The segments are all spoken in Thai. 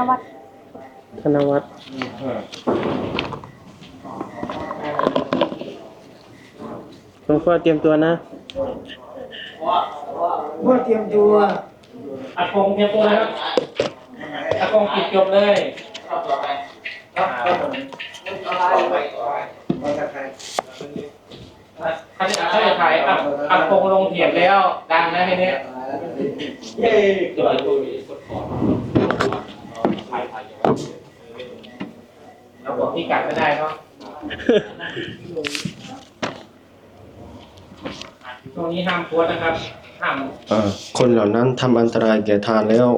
นวัฒน์ธนวัฒน์หลวงพ่อเตรียมตัวนะพ่อเตรียมตัวอากงเตรียมตัวเลยครับอากงปิดจบเลยอ่าถ้าจะถ้าจะถ่ายอัพอากงลงเถียบแล้ว ดังนะทีนี้เย้ เราบอกที่กัดไม่ได้เนาะช่วงนี้ห้ามโพสนะครับ ห้ามอ่อคนเหล่านั้นทำอันตรายแก่ทานแล้ว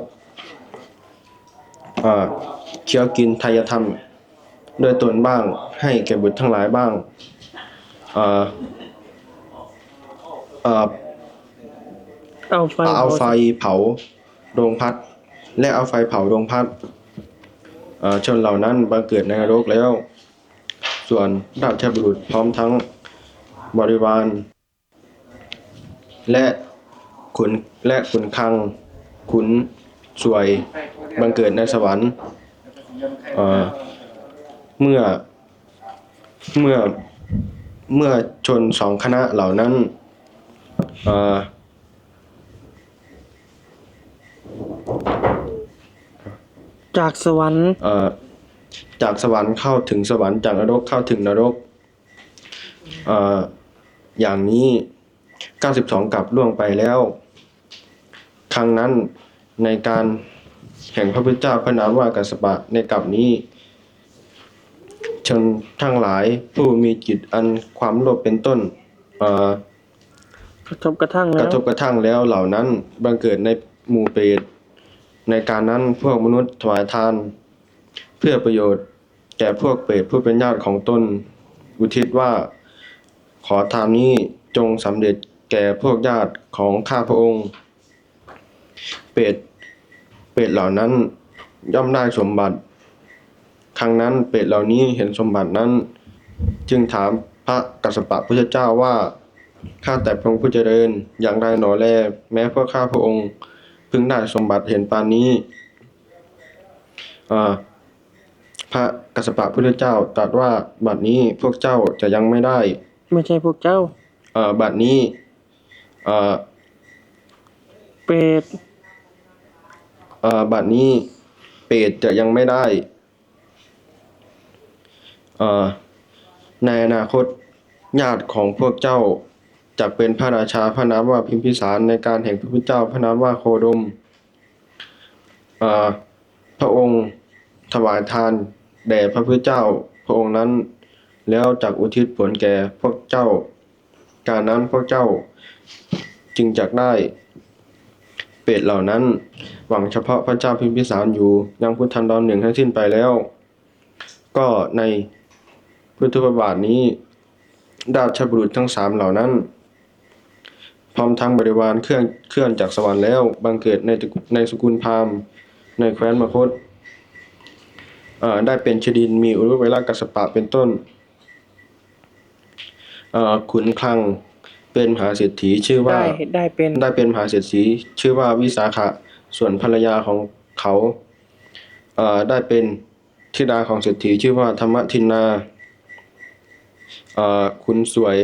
เอ่อเคี้ยวกินทายธรรมโดยตนบ้าง ให้แก่บุตรทั้งหลายบ้างเอ่อเอ่อเอาไฟเอาไฟเผาโรงพัด และเอาไฟเผาโรงพัด ชนเหล่านั้นบังเกิดในนรกแล้ว ส่วนราชบุรุษพร้อมทั้งบริวาร และขุนและขุนคัง ขุนสวยบังเกิดในสวรรค์เมื่อเมื่อเมื่อชนสองคณะเหล่านั้นเจากสวรรค์เอ่อจากสวรรค์เข้าถึงสวรรค์จากนรกเข้าถึงนรกเอ่ออย่างนี้ 92กับล่วงไปแล้ว ครั้งนั้นในการแห่งพระพุทธเจ้าพระนามว่ากัสสปะในกับนี้ชนทั้งหลายผู้มีจิตอันความโลภเป็นต้นเอ่อกระทบกระทั่งกแล้วระทบกระทั่งแล้วเหล่านั้นบังเกิดในหมู่เปรต ในการนั้นพวกมนุษย์ถวายทาน เพื่อประโยชน์แก่พวกเปรตผู้เป็นญาติของตนอุทิศว่า ขอทานนี้จงสำเร็จแก่พวกญาติของข้าพระองค์ เปรตเปรตเหล่านั้นย่อมได้สมบัติ ครั้งนั้นเปรตเหล่านี้เห็นสมบัตินั้น จึงถามพระกัสสปะพุทธเจ้าว่าข้าแต่พระองค์ผู้เจริญอย่างไรหนอแล แม้พวกข้าพระองค์ พึงได้สมบัติเห็นปานนี้อ่าพระกัสสปะพุทธเจ้าตรัสว่าบัดนี้พวกเจ้าจะยังไม่ได้ ไม่ใช่พวกเจ้าเอ่อบัดนี้เอ่อเปรตเอ่อบัดนี้เปรตจะยังไม่ได้เอ่อในอนาคตญาติของพวกเจ้า จะเป็นพระราชาพระนามว่าพิมพิสารในการแห่งพระพุทธเจ้าพระนามว่าโคดม พระองค์ถวายทานแด่พระพุทธเจ้าพระองค์นั้น แล้วจากอุทิศผลแก่พวกเจ้า การนั้นพวกเจ้าจึงจักได้เปรตเหล่านั้นหวังเฉพาะพระเจ้าพิมพิสารอยู่ยังพุทธันดรหนึ่งให้สิ้นไปแล้ว ก็ในพุทธประบาทนี้ราชบุรุษทั้งสามเหล่านั้น พร้อมทั้งบริวารเครื่องเคลื่อนจากสวรรค์แล้ว บังเกิดในตระกูลในสกุลพราหมณ์ ในแคว้นมคตเอ่อได้เป็นชดินมีอุรุเวลากัสสปะเป็นต้นเอ่อขุนคลังเป็นมหาเศรษฐีชื่อว่าได้ได้เป็นได้เป็นมหาเศรษฐีชื่อว่าวิสาขะส่วนภรรยาของเขาเอ่อได้เป็นธิดาของเศรษฐีชื่อว่าธรรมทินนาเอ่อคุณสวย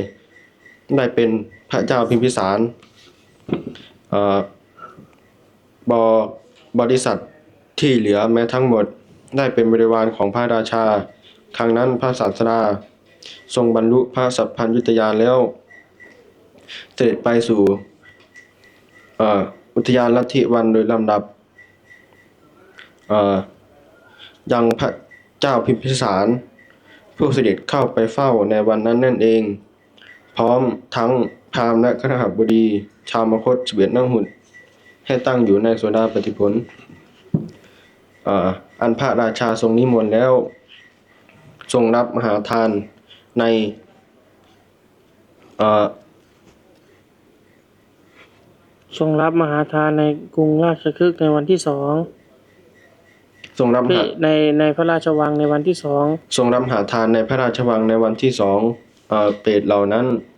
ได้เป็น พระเจ้าพิมพิสารบบริษัทที่เหลือแม้ทั้งหมดได้เป็นบริวารของพระราชา ครั้งนั้นพระศาสดาทรงบรรลุพระสัพพัญญุตญาณแล้ว เสด็จไปสู่อุทยานลัทธิวันโดยลำดับยังพระเจ้าพิมพิสาร ผู้เสด็จเข้าไปเฝ้าในวันนั้นนั่นเอง พร้อมทั้ง พราหมณ์และคณหบดี ชาวมคตเสวียนนั่งหุ่น ให้ตั้งอยู่ในโสดาปฏิผลเอ่ออันพระราชาทรงนิมนต์แล้ว ทรงรับมหาทานในเอ่อทรงรับมหาทานในกรุงราชคฤห์ในวันที่สองทรงรับมที่หาในในพระราชวังในวันที่สองทรงรับหาทานในพระราชวังในวันที่สองเอ่อเปรตเหล่านั้นเ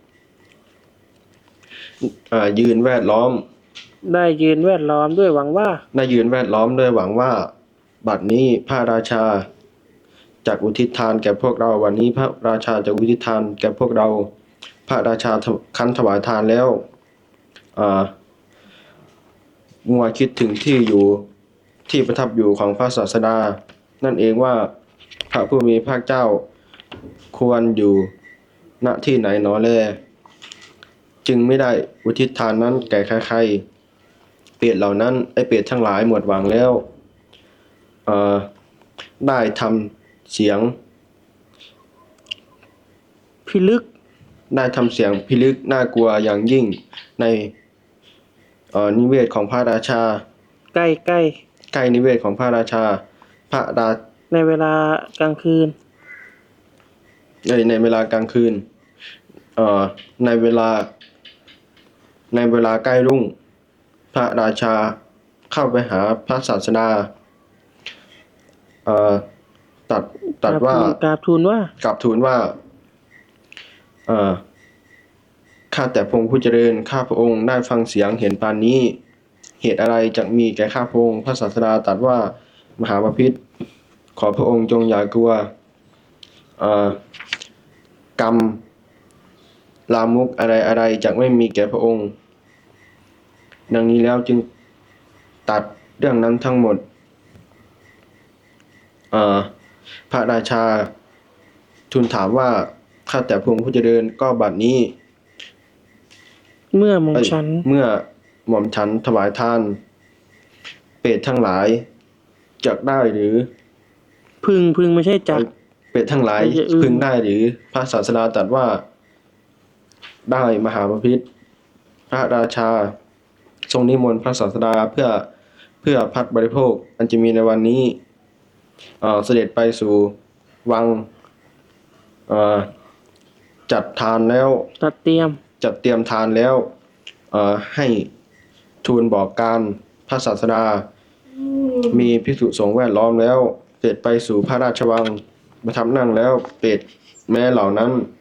อ่อยืนแวดล้อม ได้ยืนแวดล้อมด้วยหวังว่า ได้ยืนแวดล้อมด้วยหวังว่า บัดนี้พระราชาจากอุทิศทานแก่พวกเราวันนี้พระราชาจะอุทิศทานแก่พวกเรา พระราชาคันถวายทานแล้วอ่ามัวคิดถึงที่อยู่ที่ประทับอยู่ของพระศาสดา นั่นเองว่าพระผู้มีพระเจ้าควรอยู่ณที่ไหนหนอแล จึงไม่ได้อุทิศทานนั้นแก่ใครๆ เปรตเหล่านั้นไอเปรตทั้งหลายหมดหวังแล้วเอ่อได้ทำเสียง พิลึกได้ทำเสียงพิลึกน่ากลัวอย่างยิ่งในเอ่อนิเวศของพระราชา ใกล้ใกล้ใกล้นิเวศของพระราชา พระราในเวลากลางคืนในในเวลากลางคืน เอ่อ ในเวลา ในเวลาใกล้รุ่ง พระราชาเข้าไปหาพระศาสดาเอ่อตัดตัดว่ากราบทูลว่ากลับทูลว่าเอ่อข้าแต่พระองค์ผู้เจริญข้าพระองค์ได้ฟังเสียงเห็นปานนี้ เหตุอะไรจะมีแก่ข้าพระองค์พระศาสดาตรัสว่ามหาปพิธขอพระองค์จงอย่ากลัวเอ่อกรรม ลามุกอะไรอะไรจะไม่มีแก่พระองค์ ดังนี้แล้วจึงตัดเรื่องนั้นทั้งหมดเอ่อพระราชาทูลถามว่าข้าแต่พระองค์ผู้เจริญก็บัดนี้ เมื่อหมองเอ้ยฉันเมื่อหม่อมฉันถวายทาน เปรตทั้งหลายจักได้หรือ พึงพึงไม่ใช่จักเปรตทั้งหลายไม่ใช่อื่นพึงได้หรือพระศาสดาตรัสว่า ได้มหาปพิธพระราชา ทรงนิมนต์พระศาสดาเพื่อเพื่อพัดบริโภคอันจะมีในวันนี้เอ่อเสด็จไปสู่วังเอ่อจัดทานแล้วตัดเตรียมจัดเตรียมทานแล้วเอ่อให้ทูลบอกการพระศาสดา มีภิกษุสงฆ์แวดล้อมแล้วเสด็จไปสู่พระราชวังประทับนั่งแล้วเปรตแม้เหล่านั้นเอ่อ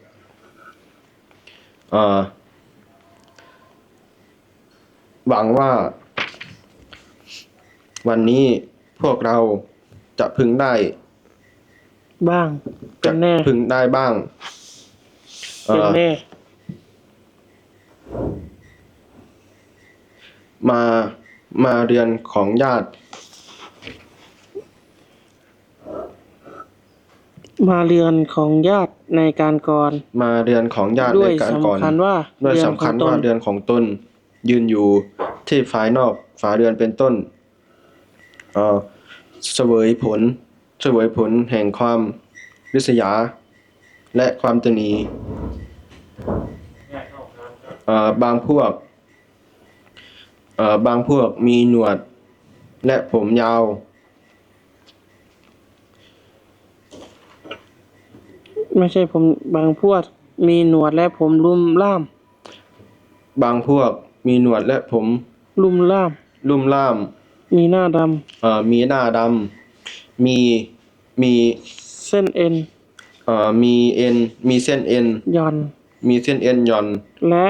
หวังว่า วันนี้พวกเราจะพึงได้ บ้างเป็จะนแน่พึงได้บ้างเอ่เป็นอแน่มามาเรือนของญาติ มาเรือนของญาติในการก่อนมาเรือนของญาติด้วในยการก่อนสำคัญว่าด้วยเรือนสำคัญของตนว่าเรือนของตนยืนอยู่ที่ฝายนอกฝาเรือนเป็นต้นเอ่อเสวยผลเสวยผลแห่งความริษยา และความตนีเอ่อบางพวกเอ่อบางพวกมีหนวด และผมยาว ไม่ใช่ผมบางพวกมีหนวดและผมลุ่มล่าม บางพวกมีหนวดและผมลุ่มล่าม ลุ่มล่าม มีหน้าดเอ่อมีหน้าดำมีมีำเส้นเอ็นเอ่อมีเอ็นมีเส้นเอ็นหย่อน มีเส้นเอ็นหย่อน และ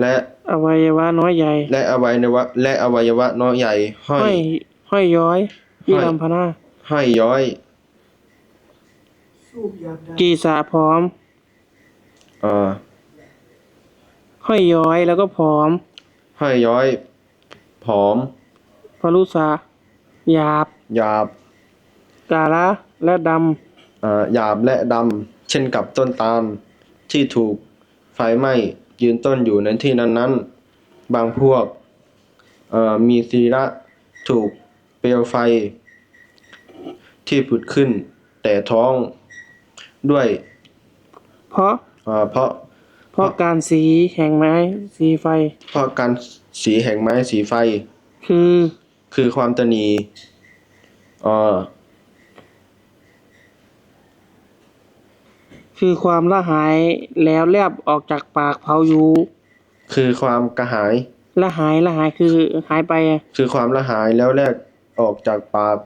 และอวัยวะน้อยใหญ่และอวัยวะและอวัยวะน้อยใหญ่ห้อห้อยยห้อยย้อยยี่ห้อยลำพนาห้อยย้อยสูบยาดา กีสาพร้อม เอ่อห้อยย้อยแล้วก็ผอม ห้อยย้อย ผอมพลุสาหยาบ หยาบ กาละและดเอ่อหยาบและดำ เช่นกับต้นตาล ที่ถูกไฟไหม้ยืนต้นอยู่ในที่นั้นๆ บางพวก เอ่อ มีศีระถูกเปลวไฟ ที่ผุดขึ้น แต่ท้อง ด้วยำเพราะเอ่อเพราะเพราะการสีแห่งไม้สีไฟ เพราะการสีแห่งไม้สีไฟ คือคือความตนีเอ่อคือความละหายแล้วแลบออกจากปากเผาอยู่คือความกระหาย ละหายละหายคือหายไปอะ คือความละหายแล้วแลกออกจากปาก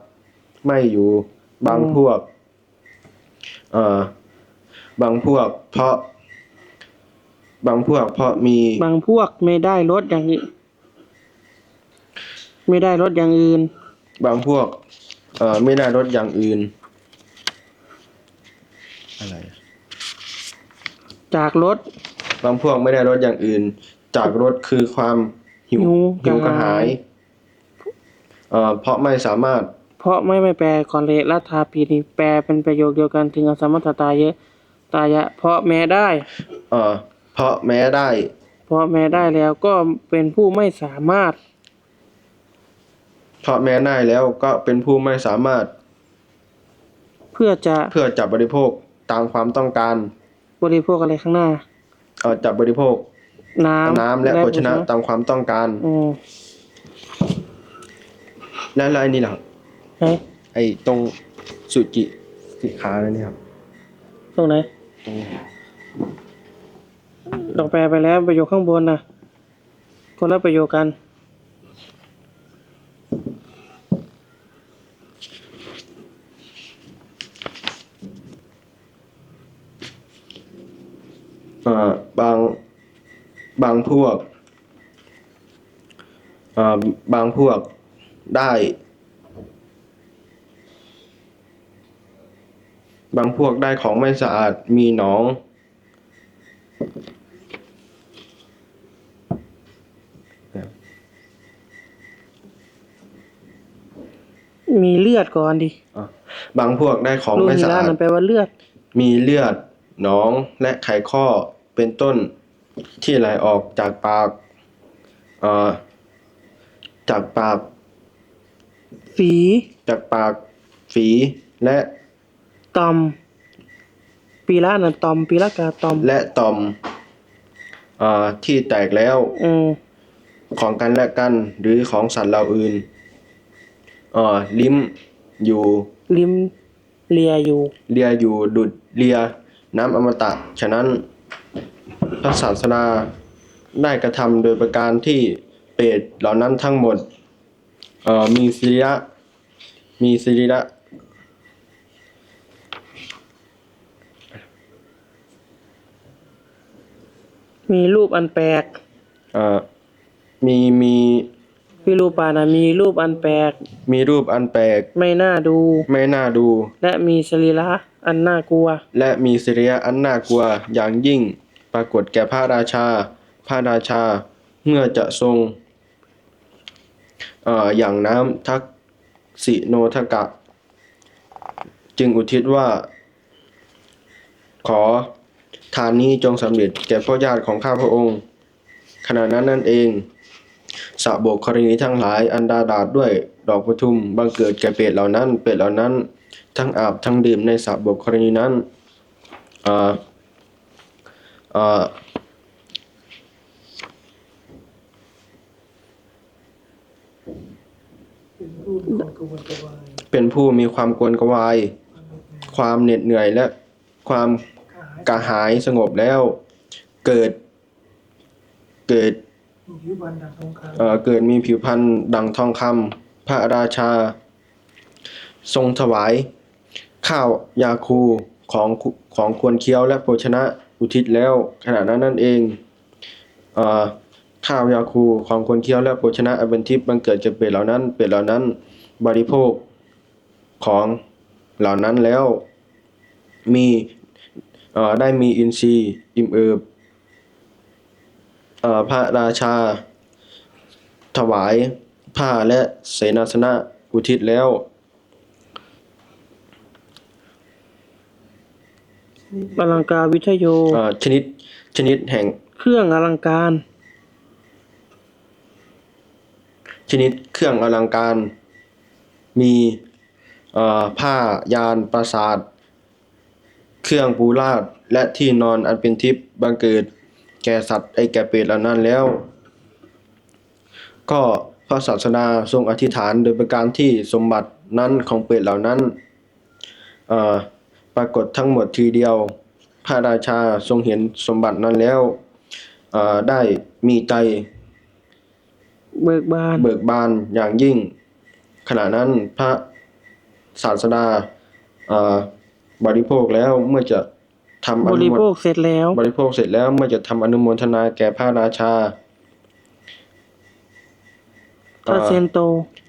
ไม่อยู่บางอืม พวก เอ่อบางพวกเพราะ บางพวกเพราะมีบางพวกไม่ได้ลดอย่างอื่นไม่ได้ลดอย่างอื่น บางพวก เอ่อไม่ได้รสอย่างอื่น อะไร จากรถบางพวกไม่ได้รสอย่างอื่น จากรสคือความหิวหิวหิวกระหายกระหาย เอ่อเพราะไม่สามารถ เพราะไม่ไม่แปลก่อนเลยรัฐาปีนี้แปลเป็นประโยคเดียวกันถึงอสมมตตาเยอะตายะ เพราะแม้ได้ เอ่อเพราะแม้ได้ เพราะแม้ได้แล้วก็เป็นผู้ไม่สามารถ เพราะแม้ได้แล้วก็เป็นผู้ไม่สามารถเพื่อจะเพื่อจับบริโภคตามความต้องการ บริโภคอะไรข้างหน้า เอ่อจับบริโภค น้ำน้ำและโภชนะตามความต้องการ อืมและและไอ้นี่แหละครับ ไหนไอ้ตรงสุจิสิขาเลยนี่ครับ ตรงไหน ตรงเราแปลไปแล้วประโยคข้างบนนะคนละประโยคกันเอ่อบาง บางพวกเอ่อบางพวกได้ บางพวกได้ของไม่สะอาดมีหนอง มีเลือดก่อนดิอะบางพวกได้ของลูไม่หิสะระอาดมันแปลว่าเลือด มีเลือดหนองและไขข้อเป็นต้นที่ไหลออกจากปากเอ่อจากปาก ฝี จากปากฝีและ ตอม ปีละนั่นตอม ปีละกาตอม และต่อมเอ่อที่แตกแล้วอืมของกันและกันหรือของสัตว์เหล่าอื่นเอ่อลิ้มอยู่ลิ้มเลียอยู่ เลียอยู่ดุดเลียน้ำอมตะ ฉะนั้น พระศาสดาได้กระทำโดยประการที่เปรตเหล่านั้นทั้งหมดเอ่อมีสิริระมีสิริระ มีรูปอันแปลก เอ่อมีมีวิรูปานะมีรูปอันแปลก มีรูปอันแปลก ไม่น่าดู ไม่น่าดู และมีสรีระอันน่ากลัว และมีสิริยะอันน่ากลัวอย่างยิ่ง ปรากฏแก่พระราชา พระราชา เมื่อจะทรงเอ่ออย่างน้ำทักษิโนทกะ จึงอุทิศว่า ขอ ทานนี้จงสำเร็จแก่พ่อญาติของข้าพระองค์ ขณะนั้นนั่นเองสะโบกกรณีทั้งหลายอันดาดาดด้วยดอกประทุมบังเกิดแก่เปรตเหล่านั้น เปรตเหล่านั้น ทั้งอาบทั้งดื่มในสระบกกรณีนั้นเอ่อเอ่าเป็นผู้มีความกวนกวาย ความเหน็ดเหนื่อยและความ กระหายกระหายสงบแล้ว เกิด เกิดผิวบันดังทองคำเอ่อเกิดมีผิวพรรณดังทองคำพระราชา ทรงถวาย ข้าวยาคูของของควรเคี้ยวและโภชนะอุทิศแล้ว ขณะนั้นนั่นเองเอ่อข้าวยาคูของควรเคี้ยวและโภชนะอันเป็นทิพย์บังเกิดแก่เป็ดเหล่านั้นเป็ดเหล่านั้นบริโภคของเหล่านั้นแล้วมีเอ่อ ได้มีอินทรีย์อิ่มเอิบเอ่อพระราชา ถวายผ้าและเสนาสนะอุทิศแล้ว อลังการวิทโยเอ่อชนิดชนิดแห่งเครื่องอลังการ ชนิดเครื่องอลังการ มีเอ่อผ้ายานปราสาท เครื่องปูราดและที่นอนอันเป็นทิพย์บังเกิด แก่สัตว์ไอแก่เปรตเหล่านั้นแล้ว ก็พระศาสดาทรงอธิษฐานโดยประการที่สมบัตินั้นของเปรตเหล่านั้นเอ่อปรากฏทั้งหมดทีเดียว พระราชาทรงเห็นสมบัตินั้นแล้วเอ่อได้มีใจ เบิกบานเบิกบานอย่างยิ่ง ขณะนั้นพระศาสดาเอ่อ บริโภคแล้วเมื่อจะทำอบนุริโมโภคเสร็จแล้ว บริโภคเสร็จแล้วเมื่อจะทำอนุโมทนาแก่พระราชาพระเซนโต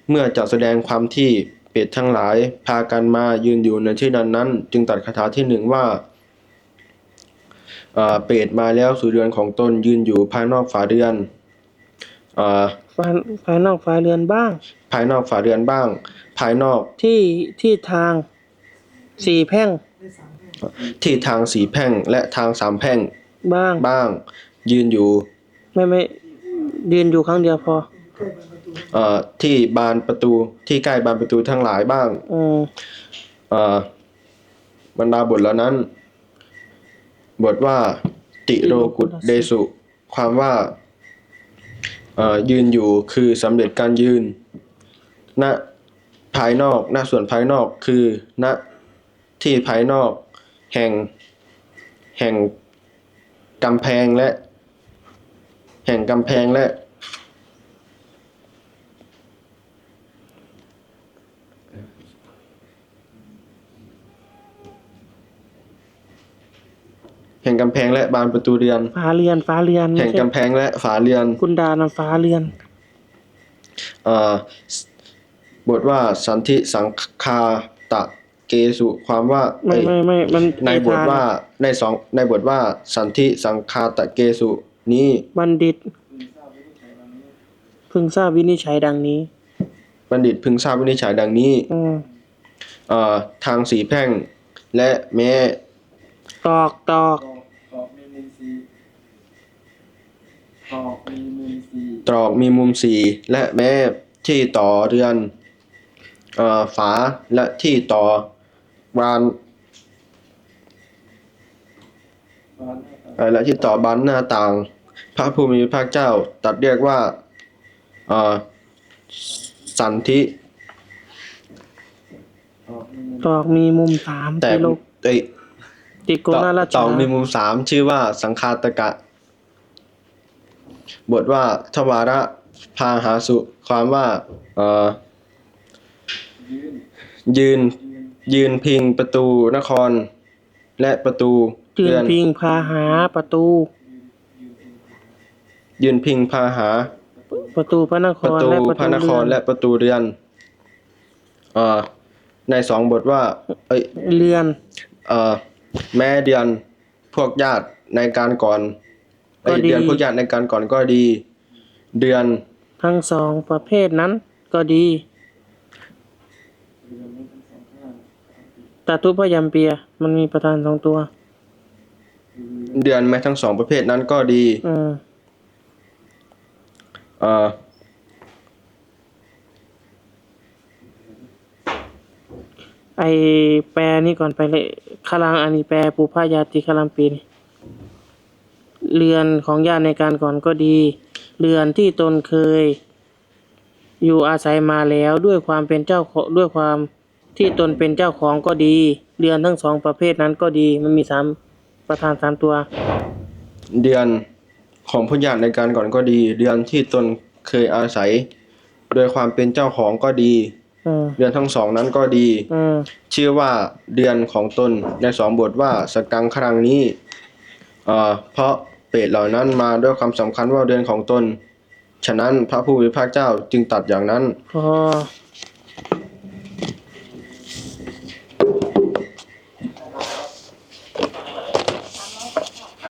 เมื่อจะแสดงความที่เปรตทั้งหลายพากันมายืนอยู่ในที่นั้นนั้น จึงตัดคาถาที่หนึ่งว่าอ่าเปรตมาแล้วสู่เรือนของตนยืนอยู่ภายนอกฝาเรือนอ่าภายภายนอกฝาเรือนบ้าง ภายนอกฝาเรือนบ้าง ภายนอกที่ที่ทาง สี่แพร่งได้สามแห่งที่ทางสีแพร่งและทางสามแพร่งบ้าง บ้าง ยืนอยู่ไม่ไม่ยืนอยู่ครั้งเดียวพอใกล้บานประตูเอ่อที่บานประตูที่ใกล้บานประตูทั้งหลายบ้างอืมเอ่อบรรดาบทเหล่านั้น บทว่า ติโรกุตเดสุ ความว่าเอ่อยืนอยู่คือสำเร็จการยืนณภายนอกณส่วนภายนอกคือณ ที่ภายนอก แห่ง แห่งกำแพงและ แห่งกำแพงและ แห่งกำแพงและบานประตูเรือนฝาเรือนฝาเรือนแห่ไม่งใช่กำแพงและฝาเรือน คุณดานะฝาเรือนเอ่อบทว่าสันทิสังคาตะ เกสุความว่าไม่เอ้ยไม่ไม่มันในบททงว่าในสองในบทว่าสันทิสังคาตะเกสุนี้บัณฑิต พึงทราบวินิจฉัยดังนี้ บัณฑิตพึงทราบวินิจฉัยดังนี้อืมเอ่อทางสีแพร่ง และแม้ตอกตอกตอกมีมุมสีตอกมีมุมสีตรอกมีมุมสี่และแม้ที่ต่อเรือนเอ่อฝาและที่ต่อ บานบ้านเอ่อและที่ต่อบานหน้าต่าง พระผู้มีพระภาคเจ้าตรัดเรียกว่าเอ่อสันทิตอกมีมุมตอกมีมุมสามแต่ติโลกเอ้ยติโกต่อนาราชต่อมีมุมสามชื่อว่าสังคาตกะ บทว่าทวาระพาหาสุ ความว่าเอ่อยืน ยืนยืนยืนพิงประตูนคร และประตูยืนเรือน พิงพาหาประตู ยืนพิงพาหา ประตูพระนคประรตูและประพระตูนครเรืและอนประตูเรือนเอ่อในสองบทว่า เอ้ย เรือนเอ่อแม่เดือนพวกญาติในการก่อนเอ้ยเดือนพวกญาติในการก่อนก็ดี เดือนทั้งสองประเภทนั้นก็ดี ตาตุพยัมเปีย มันมีประธานสองตัว เดือนแม้ทั้งสองประเภทนั้นก็ดี อืมเอ่อ ไอแปลนี่ก่อนไปเลยคลังอันนี้แปลปุพายาติคลัมปีนี่เรือนของญาติในการก่อนก็ดี เรือนที่ตนเคย อยู่อาศัยมาแล้วด้วยความเป็นเจ้าของด้วยความ ที่ตนเป็นเจ้าของก็ดีเรือนทั้งสองประเภทนั้นก็ดี มันมีสามประธานสามตัว เดือนของผู้ญาติในการก่อนก็ดี เดือนที่ตนเคยอาศัย โดยความเป็นเจ้าของก็ดีอืมเดือนทั้งสองนั้นก็ดีอืมชื่อว่าเดือนของตนในสองบทว่าสกังครังนี้เอ่อเพราะเปรตเหล่านั้นมาด้วยความสำคัญว่าเดือนของตน ฉะนั้นพระผู้มีพระเจ้าจึงตัดอย่างนั้น พอ